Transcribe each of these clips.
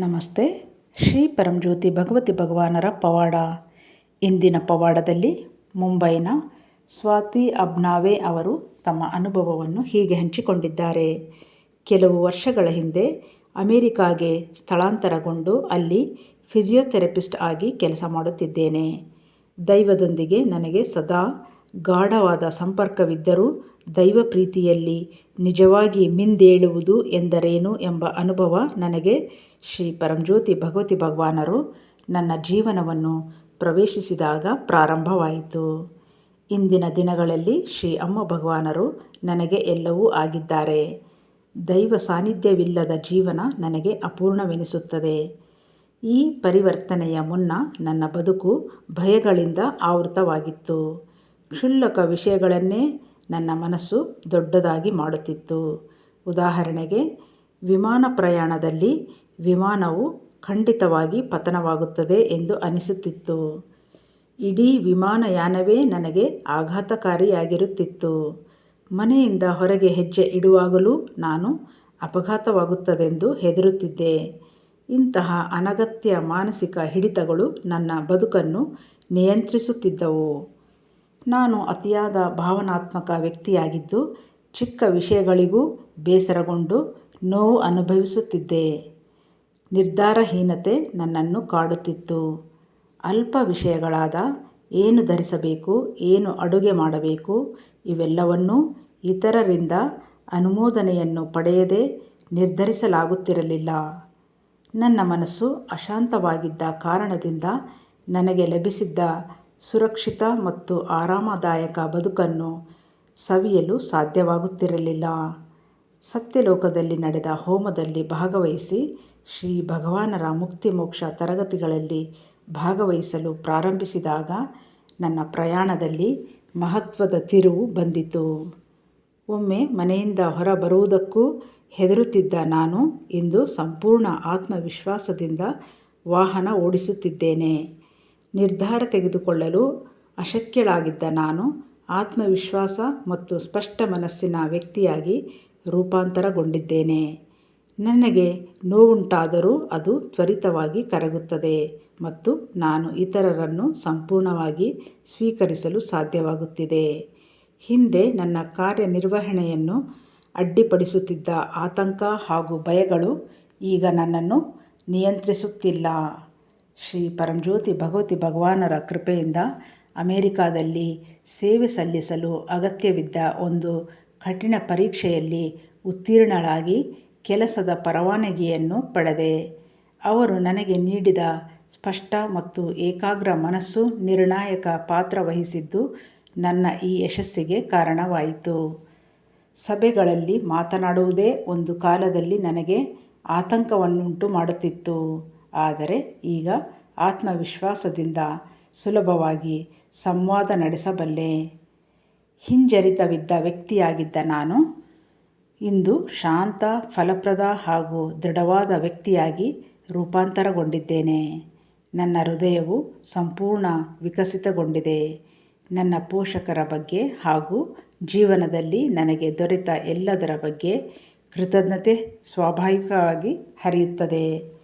ನಮಸ್ತೆ. ಶ್ರೀ ಪರಂಜ್ಯೋತಿ ಭಗವತಿ ಭಗವಾನರ ಪವಾಡ. ಇಂದಿನ ಪವಾಡದಲ್ಲಿ ಮುಂಬೈನ ಸ್ವಾತಿ ಅಬ್ನಾವೆ ಅವರು ತಮ್ಮ ಅನುಭವವನ್ನು ಹೀಗೆ ಹಂಚಿಕೊಂಡಿದ್ದಾರೆ. ಕೆಲವು ವರ್ಷಗಳ ಹಿಂದೆ ಅಮೇರಿಕಾಗೆ ಸ್ಥಳಾಂತರಗೊಂಡು ಅಲ್ಲಿ ಫಿಸಿಯೋಥೆರಪಿಸ್ಟ್ ಆಗಿ ಕೆಲಸ ಮಾಡುತ್ತಿದ್ದೇನೆ. ದೈವದೊಂದಿಗೆ ನನಗೆ ಸದಾ ಗಾಢವಾದ ಸಂಪರ್ಕವಿದ್ದರೂ ದೈವ ಪ್ರೀತಿಯಲ್ಲಿ ನಿಜವಾಗಿ ಮಿಂದೇಳುವುದು ಎಂದರೇನು ಎಂಬ ಅನುಭವ ನನಗೆ ಶ್ರೀ ಪರಂಜ್ಯೋತಿ ಭಗವತಿ ಭಗವಾನರು ನನ್ನ ಜೀವನವನ್ನು ಪ್ರವೇಶಿಸಿದಾಗ ಪ್ರಾರಂಭವಾಯಿತು. ಇಂದಿನ ದಿನಗಳಲ್ಲಿ ಶ್ರೀ ಅಮ್ಮ ಭಗವಾನರು ನನಗೆ ಎಲ್ಲವೂ ಆಗಿದ್ದಾರೆ. ದೈವ ಸಾನ್ನಿಧ್ಯವಿಲ್ಲದ ಜೀವನ ನನಗೆ ಅಪೂರ್ಣವೆನಿಸುತ್ತದೆ. ಈ ಪರಿವರ್ತನೆಯ ಮುನ್ನ ನನ್ನ ಬದುಕು ಭಯಗಳಿಂದ ಆವೃತವಾಗಿತ್ತು. ಕ್ಷುಲ್ಲಕ ವಿಷಯಗಳನ್ನೇ ನನ್ನ ಮನಸ್ಸು ದೊಡ್ಡದಾಗಿ ಮಾಡುತ್ತಿತ್ತು. ಉದಾಹರಣೆಗೆ, ವಿಮಾನ ಪ್ರಯಾಣದಲ್ಲಿ ವಿಮಾನವು ಖಂಡಿತವಾಗಿ ಪತನವಾಗುತ್ತದೆ ಎಂದು ಅನಿಸುತ್ತಿತ್ತು. ಇಡೀ ವಿಮಾನಯಾನವೇ ನನಗೆ ಆಘಾತಕಾರಿಯಾಗಿರುತ್ತಿತ್ತು. ಮನೆಯಿಂದ ಹೊರಗೆ ಹೆಜ್ಜೆ ಇಡುವಾಗಲೂ ನಾನು ಅಪಘಾತವಾಗುತ್ತದೆಂದು ಹೆದರುತ್ತಿದ್ದೆ. ಇಂತಹ ಅನಗತ್ಯ ಮಾನಸಿಕ ಹಿಡಿತಗಳು ನನ್ನ ಬದುಕನ್ನು ನಿಯಂತ್ರಿಸುತ್ತಿದ್ದವು. ನಾನು ಅತಿಯಾದ ಭಾವನಾತ್ಮಕ ವ್ಯಕ್ತಿಯಾಗಿದ್ದು, ಚಿಕ್ಕ ವಿಷಯಗಳಿಗೂ ಬೇಸರಗೊಂಡು ನೋವು ಅನುಭವಿಸುತ್ತಿದ್ದೆ. ನಿರ್ಧಾರಹೀನತೆ ನನ್ನನ್ನು ಕಾಡುತ್ತಿತ್ತು. ಅಲ್ಪ ವಿಷಯಗಳಾದ ಏನು ಧರಿಸಬೇಕು, ಏನು ಅಡುಗೆ ಮಾಡಬೇಕು, ಇವೆಲ್ಲವನ್ನೂ ಇತರರಿಂದ ಅನುಮೋದನೆಯನ್ನು ಪಡೆಯದೆ ನಿರ್ಧರಿಸಲಾಗುತ್ತಿರಲಿಲ್ಲ. ನನ್ನ ಮನಸ್ಸು ಅಶಾಂತವಾಗಿದ್ದ ಕಾರಣದಿಂದ ನನಗೆ ಲಭಿಸಿದ್ದ ಸುರಕ್ಷಿತ ಮತ್ತು ಆರಾಮದಾಯಕ ಬದುಕನ್ನು ಸವಿಯಲು ಸಾಧ್ಯವಾಗುತ್ತಿರಲಿಲ್ಲ. ಸತ್ಯಲೋಕದಲ್ಲಿ ನಡೆದ ಹೋಮದಲ್ಲಿ ಭಾಗವಹಿಸಿ ಶ್ರೀ ಭಗವಾನರ ಮುಕ್ತಿ ಮೋಕ್ಷ ತರಗತಿಗಳಲ್ಲಿ ಭಾಗವಹಿಸಲು ಪ್ರಾರಂಭಿಸಿದಾಗ ನನ್ನ ಪ್ರಯಾಣದಲ್ಲಿ ಮಹತ್ವದ ತಿರುವು ಬಂದಿತು. ಒಮ್ಮೆ ಮನೆಯಿಂದ ಹೊರಬರುವುದಕ್ಕೂ ಹೆದರುತ್ತಿದ್ದ ನಾನು ಇಂದು ಸಂಪೂರ್ಣ ಆತ್ಮವಿಶ್ವಾಸದಿಂದ ವಾಹನ ಓಡಿಸುತ್ತಿದ್ದೇನೆ. ನಿರ್ಧಾರ ತೆಗೆದುಕೊಳ್ಳಲು ಅಶಕ್ಯಳಾಗಿದ್ದ ನಾನು ಆತ್ಮವಿಶ್ವಾಸ ಮತ್ತು ಸ್ಪಷ್ಟ ಮನಸ್ಸಿನ ವ್ಯಕ್ತಿಯಾಗಿ ರೂಪಾಂತರಗೊಂಡಿದ್ದೇನೆ. ನನಗೆ ನೋವುಂಟಾದರೂ ಅದು ತ್ವರಿತವಾಗಿ ಕರಗುತ್ತದೆ ಮತ್ತು ನಾನು ಇತರರನ್ನು ಸಂಪೂರ್ಣವಾಗಿ ಸ್ವೀಕರಿಸಲು ಸಾಧ್ಯವಾಗುತ್ತಿದೆ. ಹಿಂದೆ ನನ್ನ ಕಾರ್ಯನಿರ್ವಹಣೆಯನ್ನು ಅಡ್ಡಿಪಡಿಸುತ್ತಿದ್ದ ಆತಂಕ ಹಾಗೂ ಭಯಗಳು ಈಗ ನನ್ನನ್ನು ನಿಯಂತ್ರಿಸುತ್ತಿಲ್ಲ. ಶ್ರೀ ಪರಂಜ್ಯೋತಿ ಭಗವತಿ ಭಗವಾನರ ಕೃಪೆಯಿಂದ ಅಮೇರಿಕಾದಲ್ಲಿ ಸೇವೆ ಸಲ್ಲಿಸಲು ಅಗತ್ಯವಿದ್ದ ಒಂದು ಕಠಿಣ ಪರೀಕ್ಷೆಯಲ್ಲಿ ಉತ್ತೀರ್ಣಳಾಗಿ ಕೆಲಸದ ಪರವಾನಗಿಯನ್ನು ಪಡೆದೆ. ಅವರು ನನಗೆ ನೀಡಿದ ಸ್ಪಷ್ಟ ಮತ್ತು ಏಕಾಗ್ರ ಮನಸ್ಸು ನಿರ್ಣಾಯಕ ಪಾತ್ರ ವಹಿಸಿದ್ದು ನನ್ನ ಈ ಯಶಸ್ಸಿಗೆ ಕಾರಣವಾಯಿತು. ಸಭೆಗಳಲ್ಲಿ ಮಾತನಾಡುವುದೇ ಒಂದು ಕಾಲದಲ್ಲಿ ನನಗೆ ಆತಂಕವನ್ನುಂಟು ಮಾಡುತ್ತಿತ್ತು. ಆದರೆ ಈಗ ಆತ್ಮವಿಶ್ವಾಸದಿಂದ ಸುಲಭವಾಗಿ ಸಂವಾದ ನಡೆಸಬಲ್ಲೆ. ಹಿಂಜರಿತವಿದ್ದ ವ್ಯಕ್ತಿಯಾಗಿದ್ದ ನಾನು ಇಂದು ಶಾಂತ, ಫಲಪ್ರದ ಹಾಗೂ ದೃಢವಾದ ವ್ಯಕ್ತಿಯಾಗಿ ರೂಪಾಂತರಗೊಂಡಿದ್ದೇನೆ. ನನ್ನ ಹೃದಯವು ಸಂಪೂರ್ಣ ವಿಕಸಿತಗೊಂಡಿದೆ. ನನ್ನ ಪೋಷಕರ ಬಗ್ಗೆ ಹಾಗೂ ಜೀವನದಲ್ಲಿ ನನಗೆ ದೊರೆತ ಎಲ್ಲದರ ಬಗ್ಗೆ ಕೃತಜ್ಞತೆ ಸ್ವಾಭಾವಿಕವಾಗಿ ಹರಿಯುತ್ತದೆ.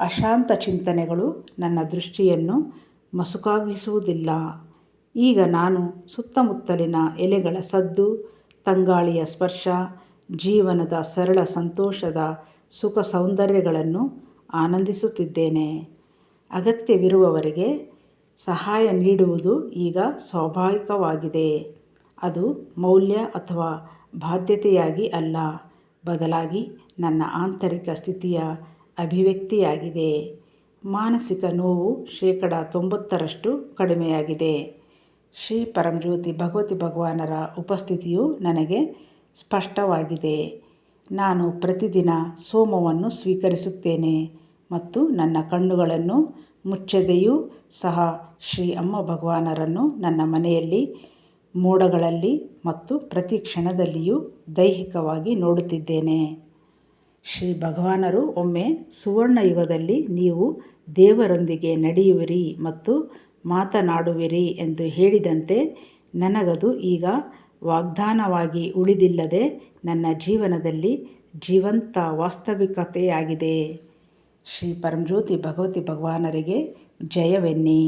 ಅಶಾಂತ ಚಿಂತನೆಗಳು ನನ್ನ ದೃಷ್ಟಿಯನ್ನು ಮಸುಕಾಗಿಸುವುದಿಲ್ಲ. ಈಗ ನಾನು ಸುತ್ತಮುತ್ತಲಿನ ಎಲೆಗಳ ಸದ್ದು, ತಂಗಾಳಿಯ ಸ್ಪರ್ಶ, ಜೀವನದ ಸರಳ ಸಂತೋಷದ ಸುಖ ಸೌಂದರ್ಯಗಳನ್ನು ಆನಂದಿಸುತ್ತಿದ್ದೇನೆ. ಅಗತ್ಯವಿರುವವರಿಗೆ ಸಹಾಯ ನೀಡುವುದು ಈಗ ಸ್ವಾಭಾವಿಕವಾಗಿದೆ. ಅದು ಮೌಲ್ಯ ಅಥವಾ ಬಾಧ್ಯತೆಯಾಗಿ ಅಲ್ಲ. ಬದಲಾಗಿ ನನ್ನ ಆಂತರಿಕ ಸ್ಥಿತಿಯ ಅಭಿವ್ಯಕ್ತಿಯಾಗಿದೆ. ಮಾನಸಿಕ ನೋವು ಶೇಕಡ ತೊಂಬತ್ತರಷ್ಟು ಕಡಿಮೆಯಾಗಿದೆ. ಶ್ರೀ ಪರಂಜ್ಯೋತಿ ಭಗವತಿ ಭಗವಾನರ ಉಪಸ್ಥಿತಿಯು ನನಗೆ ಸ್ಪಷ್ಟವಾಗಿದೆ. ನಾನು ಪ್ರತಿದಿನ ಸೋಮವನ್ನು ಸ್ವೀಕರಿಸುತ್ತೇನೆ ಮತ್ತು ನನ್ನ ಕಣ್ಣುಗಳನ್ನು ಮುಚ್ಚದೆಯೂ ಸಹ ಶ್ರೀ ಅಮ್ಮ ಭಗವಾನರನ್ನು ನನ್ನ ಮನೆಯಲ್ಲಿ, ಮೋಡಗಳಲ್ಲಿ ಮತ್ತು ಪ್ರತಿ ಕ್ಷಣದಲ್ಲಿಯೂ ದೈಹಿಕವಾಗಿ ನೋಡುತ್ತಿದ್ದೇನೆ. ಶ್ರೀ ಭಗವಾನರು ಒಮ್ಮೆ ಸುವರ್ಣಯುಗದಲ್ಲಿ ನೀವು ದೇವರೊಂದಿಗೆ ನಡೆಯುವಿರಿ ಮತ್ತು ಮಾತನಾಡುವಿರಿ ಎಂದು ಹೇಳಿದಂತೆ ನನಗದು ಈಗ ವಾಗ್ದಾನವಾಗಿ ಉಳಿದಿಲ್ಲದೆ ನನ್ನ ಜೀವನದಲ್ಲಿ ಜೀವಂತ ವಾಸ್ತವಿಕತೆಯಾಗಿದೆ. ಶ್ರೀ ಪರಂಜ್ಯೋತಿ ಭಗವತಿ ಭಗವಾನರಿಗೆ ಜಯವೆನ್ನಿ.